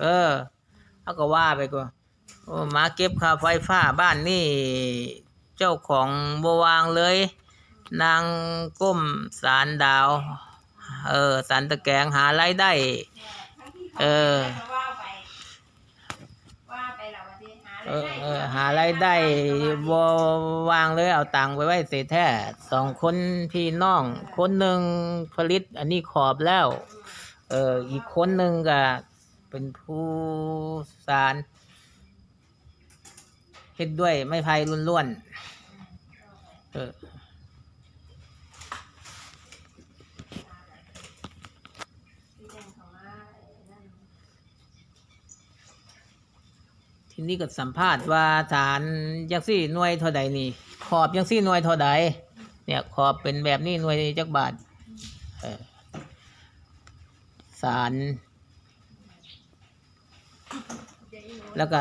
เออเขาก็ว่าไปก็มาเก็บค่าไฟฟ้าบ้านนี่เจ้าของบวางเลย นางก้มสารดาว เออสารตะแกงหารายได้ เออหาเอรายอได้เออหารายได้บวางเลยเอาตังค์ไปไว้เสียแท้สองคนพี่น้อง คนหนึ่งผลิต อันนี้ขอบแล้ว เอออีกคนหนึ่งก็ เป็นผู้สารเฮ็ดด้วยไม้ไผ่ล้วนๆเออที่แจ้งเขามานั่นทีนี้ก็สัมภาษณ์ว่าฐานยังซี่หน่วยเท่าใดนี่ ขอบยังซี่หน่วยเท่าใดเนี่ยขอบเป็นแบบนี้หน่วยจักบาทสาร แล้วก็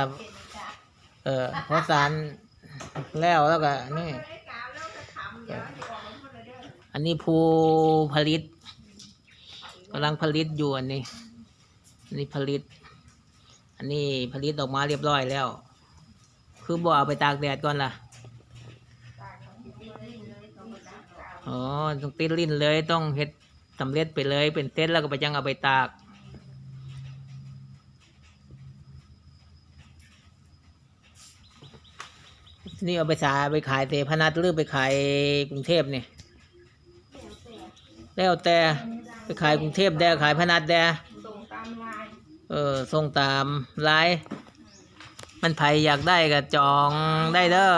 เออพอสารแล้วแล้วก็นี่ อันนี้ผู้ผลิตกำลังผลิตอยู่อันนี้ อันนี้ผลิต อันนี้ผลิตออกมาเรียบร้อยแล้ว คือบ่เอาไปตากแดดก่อนล่ะอ๋อต้องติดลิ้นเลยต้องเฮ็ดสำเร็จไปเลยเป็นเส้นแล้วก็ไปยังเอาไปตาก นี่เอาไปสายไปขายเตพนัดหรือไปขายกรุงเทพเนี่ยแล้วแต่ไปขายกรุงเทพแดขายพนัดแดส่งตามไลน์เออส่งตามไลน์มันไผอยากได้ก็จองได้เด้อ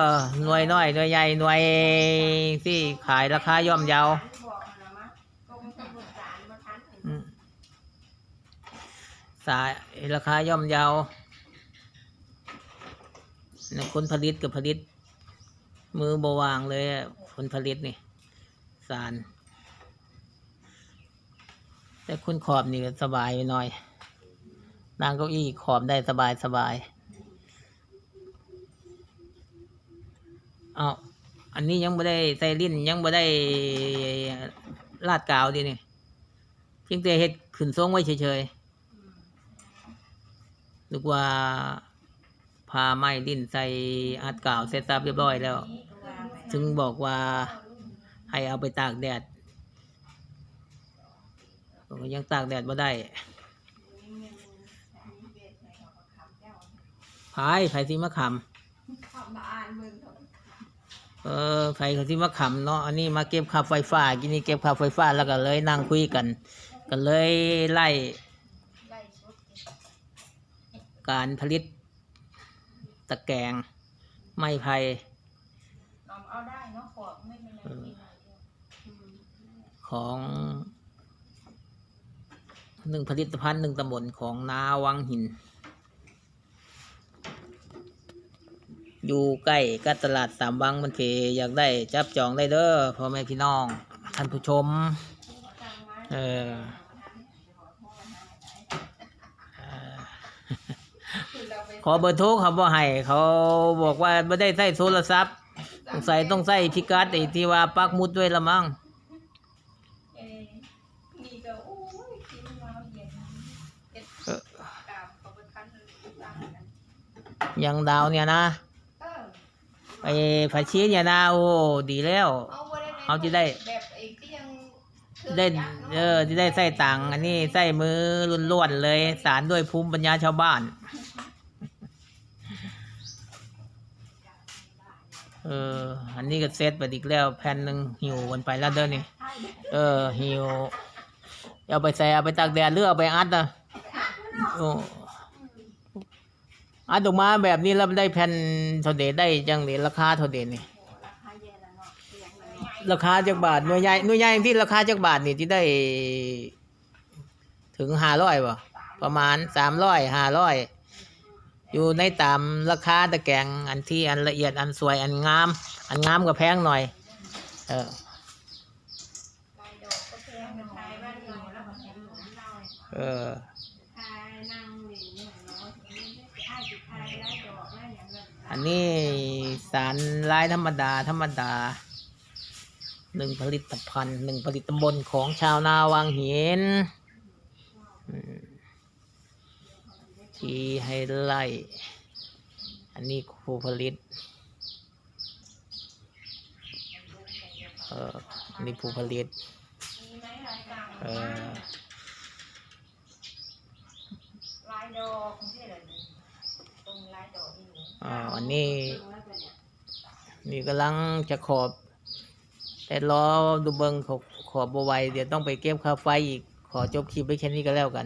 หน่วยน้อยหน่วยใหญ่หน่วยที่ขายราคาย่อมเยาสายราคาย่อมเยาคนผลิตกับผลิต มือบวางเลยอะคนผลิตนี่สาร แต่คุณขอบนี่สบายไปหน่อยนางเก้าอี้ขอบได้สบายสบายเอาอันนี้ยังไม่ได้ใส่ลิ้นยังไม่ได้ลาดกาวดีนี่เพียงแต่เฮ็ดขึ้นทรงไว้เฉยๆนึกว่า พาไม้ลิ้นใส่อัดกาวเสร็จสับเรียบร้อยแล้ว จึงบอกว่าให้เอาไปตากแดดยังตากแดดบ่ได้พายไผสิมาขขอมาอ่านเบิ่งเถอะำเอไผเขาสิมาขำเนาะ อันนี้มาเก็บค่าไฟฟ้า กินนี่เก็บค่าไฟฟ้าแล้วก็เลยนั่งคุยกัน ก็เลยไล่การผลิต ตะแกรงไม้ไผ่นอมเอาได้เนาะขอบไม่เป็นไรมีหน่อยเดียวอืมของหนึ่งผลิตภัณฑ์หนึ่งตำบลของนาวังหิน อยู่ใกล้กับตลาดสามวังมันเพอยากได้จับจองได้เด้อพ่อแม่พี่น้อง ท่านผู้ชมตั้งไว้เออ คือเราไป ขอเบอร์โทรเขาบ่ให้เขาบอกว่าไม่ได้ใช้โทรศัพท์สงสัยต้องใช้พิกัดไอ้ที่ว่าปักหมุดด้วยละมั้งเอ่อนี่ก็โอ้ยกินมาเย็นเอ็ดเออกราบขอบคุณท่านตั้งกันอย่างดาวเนี่ยนะเออไอ้ผัชีเนี่ยนะโอ้ดีแล้วเอาบ่ได้เอาที่ได้แบบไอ้ที่ยังเครื่องได้จักรเอเนาะอที่ได้ใส่ตังค์อันนี้ใส่มือล้วนๆเลย สารด้วยภูมิปัญญาชาวบ้าน เออ อันนี้ก็เซตไปอีกแล้วแผ่นหนึ่งหิวกันไปแล้วเด้อนี่ เออหิวเอาไปใส่เอาไปตากแดดหรือเอาไปอัดนะโอ้อัดออกมาแบบนี้แล้วได้แผ่นเทเดได้จังเดราคาเท่าเดนี่ราคาจากบาทหน่วยใหญ่หน่วยใหญ่ที่ราคาจากบาทนี่ที่ได้ ถึงห้าร้อยป่ะประมาณสามร้อยห้าร้อย อยู่ในตามราคาตะแกงอันที่อันละเอียดอันสวยอันงาม อันงามก็แพงหน่อย เออเอออันนี้สารลายธรรมดา ธรรมดาหนึ่งผลิตภัณฑ์หนึ่งผลิตบนของชาวนาวังหิน อืมทีให้ไล่ อันนี้ครูผลิตเอออันนี้ผู้ผลิตเออลายดอกที่เหรอตรงลายดอกนี่อ๋อนนี้นี่กำลังจะขอบ แต่รอดูเบิงขอบขอบบไหวเดี๋ยวต้องไปเก็บค่าไฟอีก ขอจบคลิปไว้แค่นี้ก็แล้วกัน